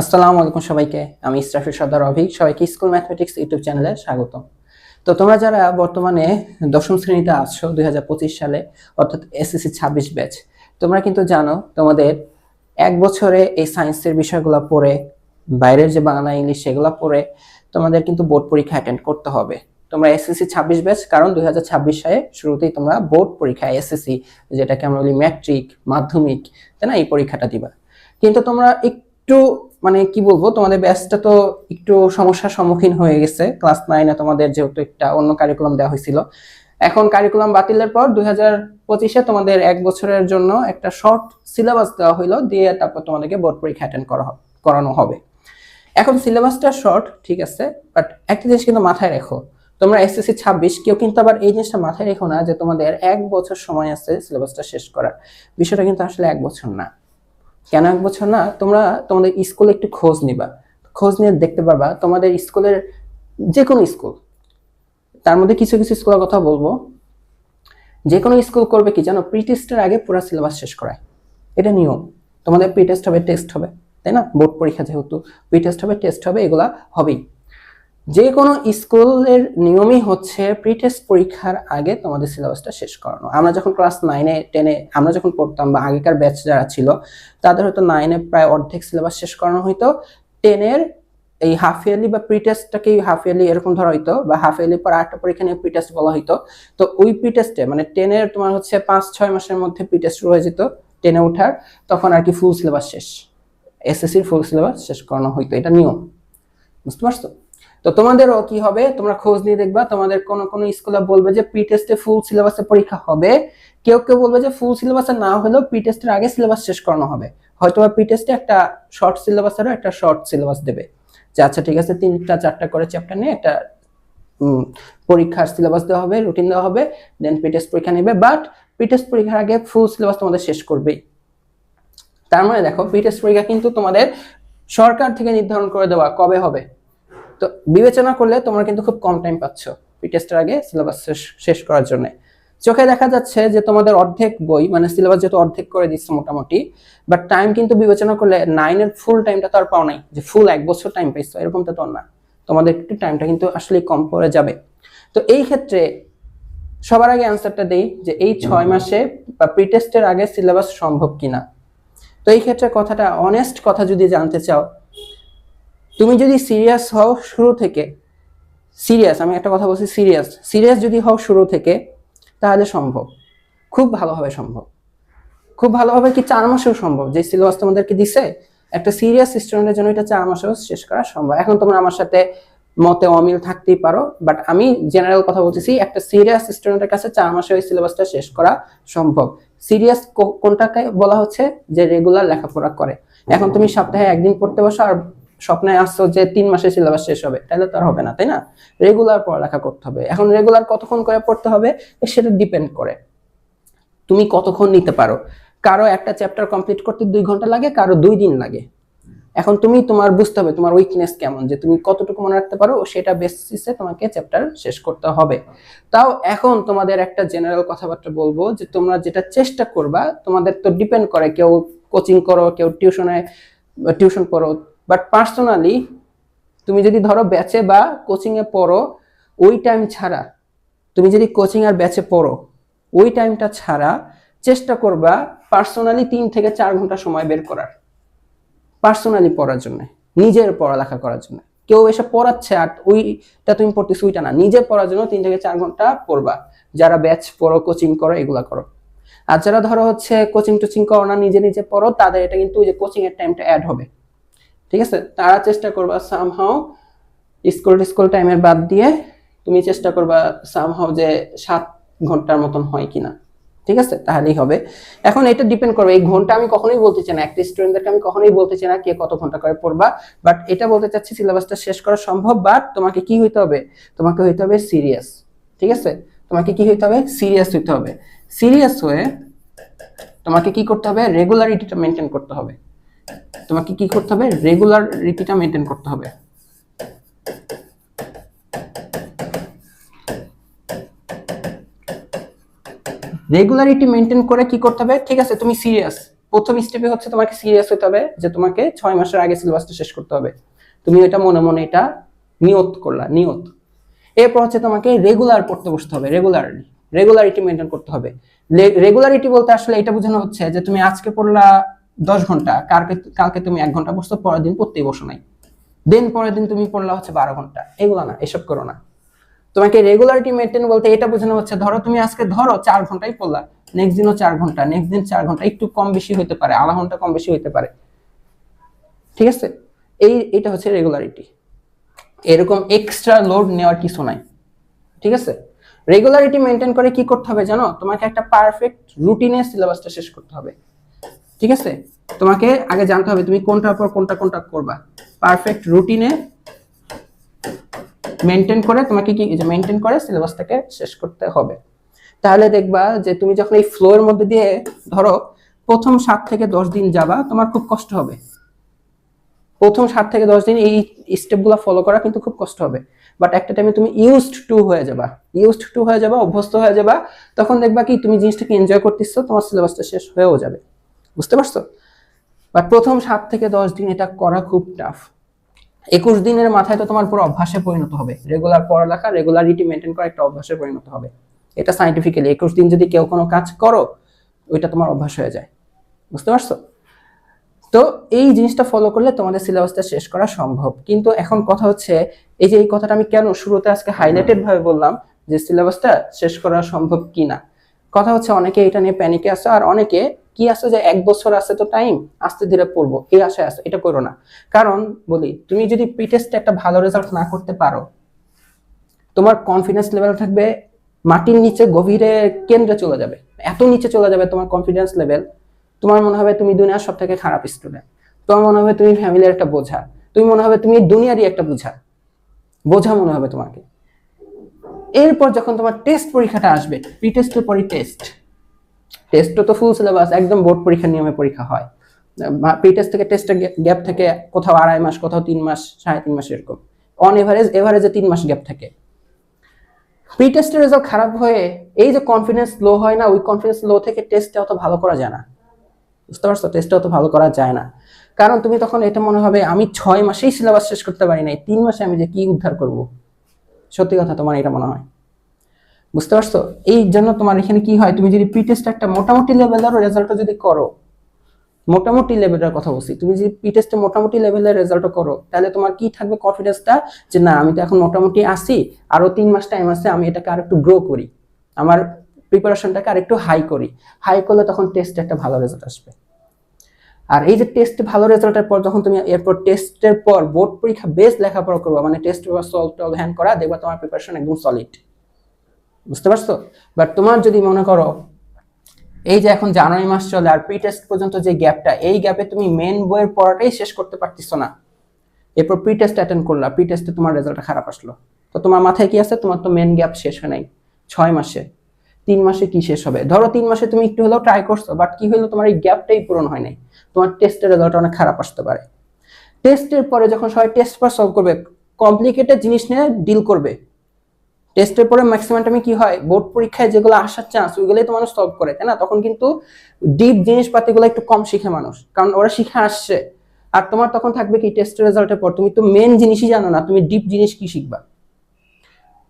আসসালামু আলাইকুম সবাইকে। আমি ইসরাফিল সর্দার অভিক, সবাইকে স্কুল ম্যাথমেটিক্স ইউটিউব চ্যানেলে স্বাগত। তো তোমরা যারা বর্তমানে দশম শ্রেণীতে আছো, দুই সালে, অর্থাৎ এসএসসি ছাব্বিশ ব্যাচ, তোমরা কিন্তু জানো তোমাদের এক বছরে এই সায়েন্সের বিষয়গুলো পড়ে, বাইরের যে বাংলা, ইংলিশ সেগুলো পড়ে, তোমাদের কিন্তু বোর্ড পরীক্ষা অ্যাটেন্ড করতে হবে। তোমরা এসএসসি ছাব্বিশ ব্যাচ, কারণ দুই হাজার ছাব্বিশ সালে শুরুতেই তোমরা বোর্ড পরীক্ষা, এসএসসি, যেটাকে আমরা বলি ম্যাট্রিক, মাধ্যমিক, তাই না? এই পরীক্ষাটা দিবা। কিন্তু তোমরা একটু মানে কি বলব, তোমাদের ব্যাচটা তো একটু সমস্যার সম্মুখীন হয়ে গেছে। ক্লাস নাইনে তোমাদের যেহেতু একটা অন্য কারিকুলাম দেওয়া হয়েছিল। এখন কারিকুলাম বাতিলের পর দুই হাজার পঁচিশে তোমাদের এক বছরের জন্য একটা শর্ট সিলেবাস দেওয়া হইল, দিয়ে তারপর তোমাদেরকে বোর্ড পরীক্ষা অ্যাটেন্ড করা করানো হবে। এখন সিলেবাসটা শর্ট ঠিক আছে বাট একটা জিনিস কিন্তু মাথায় রেখো, তোমরা এসএসসি ছাব্বিশ, কেউ কিন্তু আবার এই জিনিসটা মাথায় রেখো না যে তোমাদের এক বছর সময় আছে সিলেবাসটা শেষ করার। বিষয়টা কিন্তু আসলে এক বছর না। কেন এক বছর না? তোমরা তোমাদের স্কুলে একটু খোঁজ নিবা। খোঁজ নিয়ে দেখতে পারবা, তোমাদের স্কুলের যে কোনো স্কুল তার মধ্যে কিছু কিছু স্কুলের কথা বলব। যে কোনো স্কুল করবে কি জানো? প্রি টেস্টের আগে পুরো সিলেবাস শেষ করায়। এটা নিয়ম। তোমাদের প্রি টেস্ট হবে টেস্ট হবে, তাই না? বোর্ড পরীক্ষা যেহেতু প্রি টেস্ট হবে টেস্ট হবে, এগুলা হবেই। যে কোনো স্কুলের নিয়মই হচ্ছে প্রি টেস্ট পরীক্ষার আগে তোমাদের সিলেবাসটা শেষ করানো। আমরা যখন ক্লাস নাইনে টেনে আমরা যখন পড়তাম বা আগেকার ব্যাচ যারা ছিল, তাদের হয়তো নাইনে প্রায় অর্ধেক সিলেবাস শেষ করানো হইতো। টেনের এই হাফ ইয়ারলি বা প্রি টেস্টটাকেই হাফ ইয়ারলি এরকম ধরা হইতো বা হাফ ইয়ারলি পর আরেকটা পরীক্ষা নিয়ে প্রি টেস্ট বলা হইতো। তো ওই প্রি টেস্টে মানে টেনের তোমার হচ্ছে পাঁচ, ছয় মাসের মধ্যে প্রি টেস্ট শুরু হয়ে যেত টেনে ওঠার তখন আর কি ফুল সিলেবাস শেষ। এসএসসির ফুল সিলেবাস শেষ করানো হইতো, এটা নিয়ম। বুঝতে পারছ? তো তোমাদেরও কি হবে? তোমরা খোঁজ নিয়ে দেখবা। তোমাদের কোন কোন স্কুলে বলবে যে প্রি টেস্টে ফুল সিলেবাসে পরীক্ষা হবে। কেউ কেউ বলবে যে ফুল সিলেবাসে না হলেও প্রি টেস্টের আগে সিলেবাস শেষ করানো হবে। হয়তো বা প্রি টেস্টে একটা শর্ট সিলেবাসেরও একটা শর্ট সিলেবাস দেবে। যে আচ্ছা ঠিক আছে, তিনটা, চারটা করে চ্যাপ্টার নিয়ে একটা পরীক্ষার সিলেবাস দেওয়া হবে রুটিন দেওয়া হবে দেন প্রি টেস্ট পরীক্ষা নেবে। বাট প্রি টেস্ট পরীক্ষার আগে ফুল সিলেবাস তোমাদের শেষ করবেই। তার মানে দেখো প্রি টেস্ট পরীক্ষা কিন্তু তোমাদের সরকার থেকে নির্ধারণ করে দেওয়া কবে হবে? তো বিবেচনা করলে তোমরা কিন্তু খুব কম টাইম পাচ্ছ টেস্টের আগে সিলেবাস শেষ করার জন্য। চোখে দেখা যাচ্ছে যে তোমাদের অর্ধেক বই মানে সিলেবাস যেহেতু অর্ধেক করে দিচ্ছে মোটামুটি বাট টাইম কিন্তু বিবেচনা করলে নাইনের ফুল টাইমটা তো আর পাও নাই, যে ফুল এক বছর টাইম পাইছো এরকমটা তো না। তোমাদের একটু টাইমটা কিন্তু আসলে কম পড়ে যাবে। তো এই ক্ষেত্রে সবার আগে অ্যান্সারটা দেই যে এই ছয় মাসে বা প্রি টেস্টের আগে সিলেবাস সম্ভব কিনা। তো এই ক্ষেত্রে কথাটা অনেস্ট কথা যদি জানতে চাও তুমি যদি সিরিয়াস হও শুরু থেকে সিরিয়াস আমি একটা কথা বলছি সিরিয়াস সিরিয়াস যদি হও শুরু থেকে, তাহলে সম্ভব। খুব ভালোভাবে সম্ভব। খুব ভালোভাবে কি চার মাসেও সম্ভব? যে সিলেবাস তোমাদেরকে দিছে, একটা সিরিয়াস স্টুডেন্টের জন্য এটা চার মাসেও শেষ করা সম্ভব। এখন তোমরা আমার সাথে মতে অমিল থাকতেই পারো বাট আমি জেনারেল কথা বলতেছি, একটা সিরিয়াস স্টুডেন্টের কাছে চার মাসে ওই সিলেবাসটা শেষ করা সম্ভব। সিরিয়াস কোনটাকে বলা হচ্ছে? যে রেগুলার লেখাপড়া করে। এখন তুমি সপ্তাহে একদিন পড়তে বসো, আর স্বপ্নে আসছো যে তিন মাসে সিলেবাস শেষ হবে, তাহলে তো আর হবে না, তাই না? রেগুলার পড়ালেখা করতে হবে। এখন রেগুলার কতক্ষণ করে পড়তে হবে, সেটা ডিপেন্ড করে। তুমি কতক্ষণ নিতে পারো? কারও একটা চ্যাপ্টার কমপ্লিট করতে দুই ঘণ্টা লাগে, কারও দুই দিন লাগে। এখন তুমি, তোমার বুঝতে হবে, তোমার উইকনেস কেমন, যে তুমি কতটুকু মনে রাখতে পারো, সেটা বেসিসে তোমাকে চ্যাপ্টার শেষ করতে হবে। তাও এখন তোমাদের একটা জেনারেল কথাবার্তা বলব, যে তোমরা যেটা চেষ্টা করবা, তোমাদের তো ডিপেন্ড করে, কেউ কোচিং করো, কেউ টিউশনে টিউশন পড়ো বাট পার্সোনালি তুমি যদি ধরো ব্যাচে বা কোচিং এ পড়ো, ওই টাইম ছাড়া, তুমি যদি কোচিং আর ব্যাচে পড়ো, ওই টাইমটা ছাড়া চেষ্টা করবা পার্সোনালি তিন থেকে চার ঘণ্টা সময় বের করার। পার্সোনালি পড়ার জন্য, নিজের পড়ালেখা করার জন্য। কেউ এসে পড়াচ্ছে আর ওইটা তুমি পড়তেছো, ওইটা না। নিজে পড়ার জন্য তিন থেকে চার ঘণ্টা পড়বা। যারা ব্যাচ পড়ো কোচিং করো, এগুলা করো। আর যারা ধরো হচ্ছে কোচিং টোচিং করো না, নিজে নিজে পড়ো, তাদের এটা কিন্তু ওই যে কোচিং এর টাইমটা অ্যাড হবে। ঠিক আছে? তারা চেষ্টা করবা সামহাও স্কুল স্কুল টাইমের বাদ দিয়ে তুমি চেষ্টা করবা সামহাও যে সাত ঘণ্টার মতন হয় কিনা। ঠিক আছে? তাহলেই হবে। এখন এটা ডিপেন্ড করবে। এই ঘণ্টা আমি কখনোই বলতে চাই না। একটা স্টুডেন্টদেরকে আমি কখনোই বলতে চাই না কে কত ঘণ্টা করে পড়বা। বাট এটা বলতে চাচ্ছি সিলেবাসটা শেষ করা সম্ভব বাট তোমাকে কি হইতে হবে? তোমাকে হইতে হবে সিরিয়াস ঠিক আছে? তোমাকে কি হইতে হবে? সিরিয়াস হইতে হবে। সিরিয়াস হয়ে তোমাকে কি করতে হবে? রেগুলারিটিটা মেনটেন করতে হবে। তোমাকে কি করতে হবে? রেগুলারিটিটা মেনটেন করতে হবে। রেগুলারিটি মেনটেন করে কি করতে হবে? ঠিক আছে, তুমি সিরিয়াস প্রথম স্টেপে হচ্ছে তোমাকে সিরিয়াস হতে হবে যে তোমাকে ছয় মাসের আগে সিলেবাসটা শেষ করতে হবে। তুমি এটা মনে মনে এটা নিয়ত করলা, নিয়ত। এরপর হচ্ছে তোমাকে রেগুলার পড়তে বসতে হবে রেগুলারলি রেগুলারিটি মেনটেন করতে হবে। রেগুলারিটি বলতে আসলে এটা বোঝানো হচ্ছে যে তুমি আজকে পড়লা দশ ঘণ্টা, কালকে কালকে তুমি এক ঘণ্টা বসছো পরের দিন পড়তেই বসো নাই। দেন পরের দিন তুমি পড়লা হচ্ছে বারো ঘণ্টা। এগুলো না, এসব করো না। তোমাকে রেগুলারিটি মেনটেন বলতে এটা বোঝানো হচ্ছে, ধরো তুমি আজকে ধরো চার ঘন্টাই পড়লা নেক্সট দিনও চার ঘণ্টা নেক্সট দিন চার ঘণ্টা, একটু কম বেশি হতে পারে, আধা ঘণ্টা কম বেশি হতে পারে। ঠিক আছে? এই, এটা হচ্ছে রেগুলারিটি এরকম এক্সট্রা লোড নেওয়ার কিছু নাই। ঠিক আছে? রেগুলারিটি মেনটেন করে কি করতে হবে জানো? তোমাকে একটা পারফেক্ট রুটিনে সিলেবাসটা শেষ করতে হবে। ঠিক আছে? তোমাকে আগে জানতে হবে তুমি কোনটার পর কোনটা কোনটা করবা। পারফেক্ট রুটিনে মেনটেন করে তোমাকে কি মেনটেন করে সিলেবাসটাকে শেষ করতে হবে। তাহলে দেখবা যে তুমি যখন এই ফ্লোর মধ্যে দিয়ে ধরো প্রথম সাত থেকে দশ দিন যাবা, তোমার খুব কষ্ট হবে। প্রথম সাত থেকে দশ দিন এই স্টেপগুলো ফলো করা কিন্তু খুব কষ্ট হবে। বাট একটা টাইমে তুমি ইউজড টু হয়ে যাবা। ইউজড টু হয়ে যাবা, অভ্যস্ত হয়ে যাবা, তখন দেখবা কি তুমি জিনিসটাকে এনজয় করতেছো, তোমার সিলেবাসটা শেষ হয়েও যাবে। বুঝতে পারছ? বাট প্রথম সাত থেকে দশ দিন এটা করা খুব টাফ একুশ দিনের মাথায় তো তোমার পুরো অভ্যাসে পরিণত হবে। রেগুলার পড়ালেখা রেগুলারিটি মেনটেন করা একটা অভ্যাসে পরিণত হবে। এটা সাইন্টিফিক্যালি একুশ দিন যদি কেউ কোনো কাজ করো, ওইটা তোমার অভ্যাস হয়ে যায়। বুঝতে পারছ? তো এই জিনিসটা ফলো করলে তোমাদের সিলেবাসটা শেষ করা সম্ভব। কিন্তু এখন কথা হচ্ছে, এই যে এই কথাটা আমি কেন শুরুতে আজকে হাইলাইটেড ভাবে বললাম, যে সিলেবাসটা শেষ করা সম্ভব কি না কথা হচ্ছে অনেকে এটা নিয়ে প্যানিকে আছে, আর অনেকে কি আছে যে এক বছর আছে তো টাইম আস্তে ধীরে পড়ব, এই আশায় আছে, এটা করো না। কারণ বলি, তুমি যদি প্রিটেস্টে একটা ভালো রেজাল্ট না করতে পারো, তোমার কনফিডেন্স লেভেল থাকবে মাটির নিচে গভীরে কেন্দ্রে চলে যাবে। এত নিচে চলে যাবে তোমার কনফিডেন্স লেভেল তোমার মনে হবে তুমি দুনিয়ার সব থেকে খারাপ স্টুডেন্ট তোমার মনে হবে তুমি ফ্যামিলির একটা বোঝা, তুমি মনে হবে তুমি দুনিয়ারই একটা বোঝা বোঝা মনে হবে তোমাকে। এরপর যখন তোমার টেস্ট পরীক্ষাটা আসবে প্রি টেস্টের পরই টেস্ট টেস্ট তো ফুল সিলেবাস একদম বোর্ড পরীক্ষার নিয়মে পরীক্ষা হয়। প্রি টেস্ট থেকে টেস্টের গ্যাপ থেকে কোথাও আড়াই মাস, কোথাও তিন মাস, সাড়ে তিন মাস এরকম। অন এভারেজ এভারেজে তিন মাস গ্যাপ থাকে। প্রি টেস্টের রেজাল্ট খারাপ হয়ে এই যে কনফিডেন্স লো হয় না, ওই কনফিডেন্স লো থেকে টেস্টে অত ভালো করা যায় না। বুঝতে পারছ? টেস্টে অত ভালো করা যায় না। কারণ তুমি তখন এটা মনে হবে, আমি ছয় মাসেই সিলেবাস শেষ করতে পারি নাই, তিন মাসে আমি যে কি উদ্ধার করব? সত্যি কথা তোমার এটা মনে হয়। বুঝতে পারছ? এই জন্য তোমার এখানে কি হয়? তুমি যদি প্রি টেস্ট একটা মোটামুটি লেভেলের রেজাল্টটা যদি করো, মোটামুটি লেভেলের কথা বলছি, তুমি যদি প্রি টেস্টে মোটামুটি লেভেলের রেজাল্টও করো, তাহলে তোমার কি থাকবে কনফিডেন্সটা যে না, আমি তো এখন মোটামুটি আসি আরও তিন মাস টাইম আছে, আমি এটাকে আর একটু গ্রো করি, আমার প্রিপারেশনটাকে আর একটু হাই করি। হাই করলে তখন টেস্টে একটা ভালো রেজাল্ট আসবে। আর এই যে টেস্টে ভালো রেজাল্টের পর যখন তুমি এরপর টেস্টের পর বোর্ড পরীক্ষা বেস লেখাপড়া করব মানে টেস্ট পেপার সলভ টলভ হ্যান্ড করা, দেখবা তোমার প্রিপারেশন একদম সলিড বুঝতে পারছ? বাট তোমার যদি মনে করো, এই যে এখন জানুয়ারি মাস চলে আর প্রি টেস্ট পর্যন্ত যে গ্যাপটা এই গ্যাপে তুমি মেন বইয়ের পড়াটাই শেষ করতে পারতেছো না। এরপর প্রি টেস্ট অ্যাটেন্ড করলা প্রি টেস্টে তোমার রেজাল্টটা খারাপ আসলো। তো তোমার মাথায় কি আছে? তোমার তো মেন গ্যাপ শেষ হয় নাই, ছয় মাসে। তিন মাসে কি শেষ হবে? ধরো তিন মাসে তুমি একটু হলেও ট্রাই করছ বাট কি হলো? তোমার এই গ্যাপটাই পূরণ হয় নাই। তোমার টেস্টের রেজাল্ট অনেক খারাপ আসতে পারে। টেস্টের পরে যখন সবাই টেস্ট পর সলভ করবে কমপ্লিকেটেড জিনিস নিয়ে ডিল করবে। টেস্টের পরে ম্যাক্সিমাম টাইমে কি হয়? বোর্ড পরীক্ষায় যেগুলো আসার চান্স ওইগুলোই তো মানুষ সলভ করে, তাই না? তখন কিন্তু ডিপ জিনিসপাতিগুলো একটু কম শিখে মানুষ, কারণ ওরা শিখে আসছে। আর তোমার তখন থাকবে কি? টেস্টের রেজাল্টের পর তুমি তো মেন জিনিসই জানো না, তুমি ডিপ জিনিস কি শিখবা?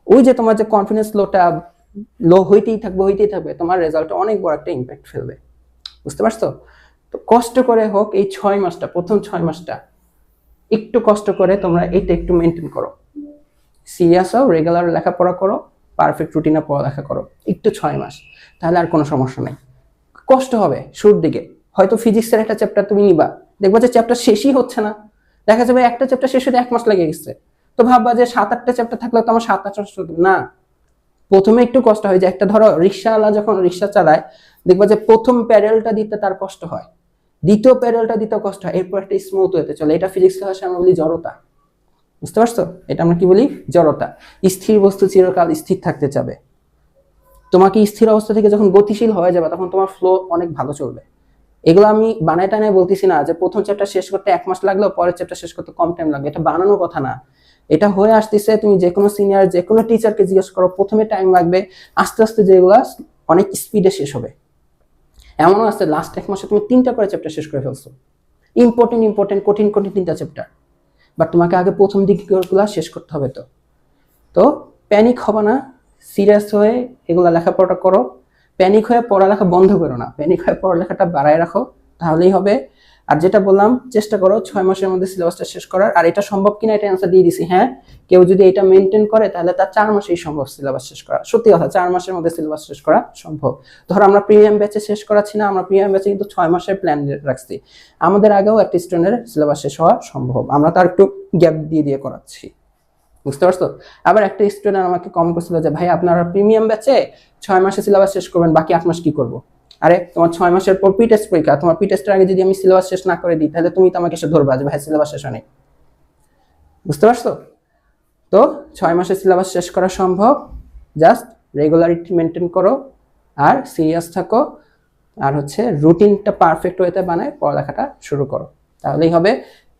ওই যে তোমার যে কনফিডেন্স লোটা লো হইতেই থাকবে হইতেই থাকবে, তোমার রেজাল্টে অনেক বড় একটা ইম্প্যাক্ট ফেলবে। বুঝতে পারছ? তো কষ্ট করে হোক এই ছয় মাসটা, প্রথম ছয় মাসটা, একটু কষ্ট করে তোমরা এটা একটু মেনটেন করো। সিরিয়াস হও রেগুলার লেখাপড়া করো পারফেক্ট রুটিনে পড়ালেখা করো, একটু ছয় মাস, তাহলে আর কোনো সমস্যা নেই। কষ্ট হবে শুরুর দিকে, হয়তো ফিজিক্সের একটা চ্যাপ্টার তুমি নিবা, দেখবা যে চ্যাপ্টার শেষই হচ্ছে না। দেখা যাবে একটা চ্যাপ্টার শেষ হতে এক মাস লেগে গেছে। তো ভাববা যে সাত আটটা চ্যাপ্টার থাকলে তো আমার সাত আটটা না। প্রথমে একটু কষ্ট হয় যে একটা ধরো রিক্সাওয়ালা যখন রিক্সা চালায়, দেখবা যে প্রথম প্যারেলটা দিতে তার কষ্ট হয়। দ্বিতীয় প্যারেলটা দিতে কষ্ট হয়, এরপর একটা স্মুথ হতে চলে। এটা ফিজিক্স ভাষায় আমরা বলি জড়তা। বুঝতে পারছ? এটা আমরা কি বলি? জড়তা। স্থির বস্তু চিরকাল স্থির থাকতে চাবে। তোমাকে স্থির অবস্থা থেকে যখন গতিশীল হয়ে যাবে, তখন তোমার ফ্লো অনেক ভালো চলবে। এগুলো আমি বানায় টানায় বলতেছি না যে প্রথম চ্যাপ্টার শেষ করতে এক মাস লাগলেও পরের চ্যাপ্টার শেষ করতে কম টাইম লাগবে। এটা বানানোর কথা না। এটা হয়ে আসতেছে, তুমি যে কোনো সিনিয়র যে কোনো টিচারকে জিজ্ঞেস করো, প্রথমে টাইম লাগবে আস্তে আস্তে যেগুলো অনেক স্পিডে শেষ হবে। এমনও আছে লাস্ট এক মাসে তুমি তিনটা করে চ্যাপ্টার শেষ করে ফেলছো। ইম্পর্টেন্ট ইম্পর্টেন্ট কঠিন কঠিন তিনটা চ্যাপ্টার বাট তোমাকে আগে প্রথম দিকগুলো শেষ করতে হবে তো। তো প্যানিক হবে না সিরিয়াস হয়ে এগুলো লেখাপড়াটা করো। প্যানিক হয়ে পড়ালেখা বন্ধ করো না। প্যানিক হয়ে পড়ালেখাটা বাড়ায় রাখো, তাহলেই হবে। আর যেটা বললাম, চেষ্টা করো ছয় মাসের মধ্যে সিলেবাসটা শেষ করার। আর এটা সম্ভব কিনা এটা অ্যান্সার দিয়ে দিছি হ্যাঁ? কেউ যদি এটা মেনটেন করে, তাহলে তার চার মাসেই সম্ভব সিলেবাস শেষ করা। সত্যি কথা, চার মাসের মধ্যে সিলেবাস শেষ করা সম্ভব। ধরো আমরা প্রিমিয়াম ব্যাচে শেষ করাচ্ছি না, আমরা প্রিমিয়াম ব্যাচে কিন্তু ছয় মাসের প্ল্যান রাখছি। আমাদের আগেও একটা স্টুডেন্টের সিলেবাস শেষ হওয়া সম্ভব। আমরা তার একটু গ্যাপ দিয়ে দিয়ে করাচ্ছি। বুঝতে পারছ? আবার একটা স্টুডেন্ট আমাকে কম করছিল যে, ভাই, আপনারা প্রিমিয়াম ব্যাচে ছয় মাসে সিলেবাস শেষ করবেন, বাকি আট মাস কি করব? আরে, তোমার ছয় মাসের পর পি টেস্ট পরীক্ষা, তোমার পি টেস্টের আগে যদি আমি সিলেবাস শেষ না করে দিই, তাহলে তুমি তো আমাকে এসে ধরবা যে, ভাই সিলেবাস শেষ হয়নি। বুঝতে পারছ? তো ছয় মাসের সিলেবাস শেষ করা সম্ভব। জাস্ট রেগুলারিটি মেনটেন করো আর সিরিয়াস থাকো। আর হচ্ছে রুটিনটা পারফেক্ট ওয়েতে বানায় পড়ালেখাটা শুরু করো। তাহলেই হবে।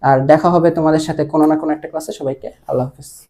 আর দেখা হবে তোমাদের সাথে কোনো না কোনো একটা ক্লাসে সবাইকে আল্লাহ হাফিজ।